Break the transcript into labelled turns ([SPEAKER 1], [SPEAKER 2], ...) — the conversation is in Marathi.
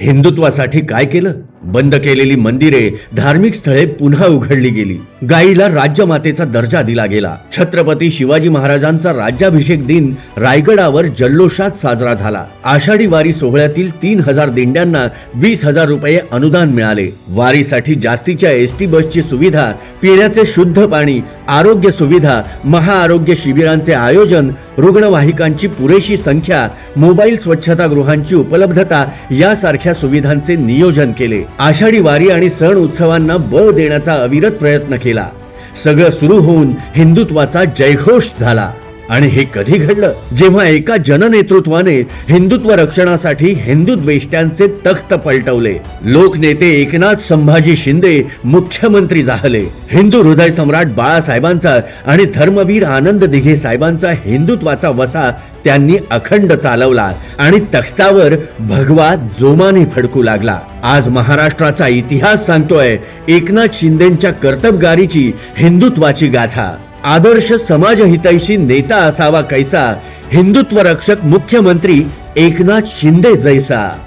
[SPEAKER 1] हिंदुत्वासाठी काय केलं? बंद केलेली मंदिरे धार्मिक स्थळे पुन्हा उघडली गेली. गायीला राज्यमातेचा दर्जा दिला गेला. छत्रपती शिवाजी महाराजांचा राज्याभिषेक दिन रायगडावर जल्लोषात साजरा झाला. आषाढी वारी सोहळ्यातील तीन हजार दिंड्यांना वीस हजार रुपये अनुदान मिळाले. वारीसाठी जास्तीच्या एस टी बसची सुविधा पिण्याचे शुद्ध पाणी आरोग्य सुविधा महाआरोग्य शिबिरांचे आयोजन रुग्णवाहिकांची पुरेशी संख्या मोबाईल स्वच्छतागृहांची उपलब्धता यासारख्या सुविधांचे नियोजन केले. आषाढी वारी आणि सण उत्सवांना बळ देण्याचा अविरत प्रयत्न केला. सगळं सुरू होऊन हिंदुत्वाचा जयघोष झाला. आणि हे कधी घडलं? जेव्हा एका जननेतृत्वाने हिंदुत्व रक्षणासाठी हिंदू द्वेष्ट्यांचे तख्त पलटवले लोकनेते एकनाथ संभाजी शिंदे मुख्यमंत्री झाले. हिंदू हृदय सम्राट बाळासाहेबांचा आणि धर्मवीर आनंद दिघे साहेबांचा हिंदुत्वाचा वसा त्यांनी अखंड चालवला आणि तख्तावर भगवा जोमाने फडकू लागला. आज महाराष्ट्राचा इतिहास सांगतोय एकनाथ शिंदेच्या कर्तबगारीची हिंदुत्वाची गाथा. आदर्श समाजहितैषी नेता असावा कैसा? हिंदुत्व रक्षक मुख्यमंत्री एकनाथ शिंदे जैसा।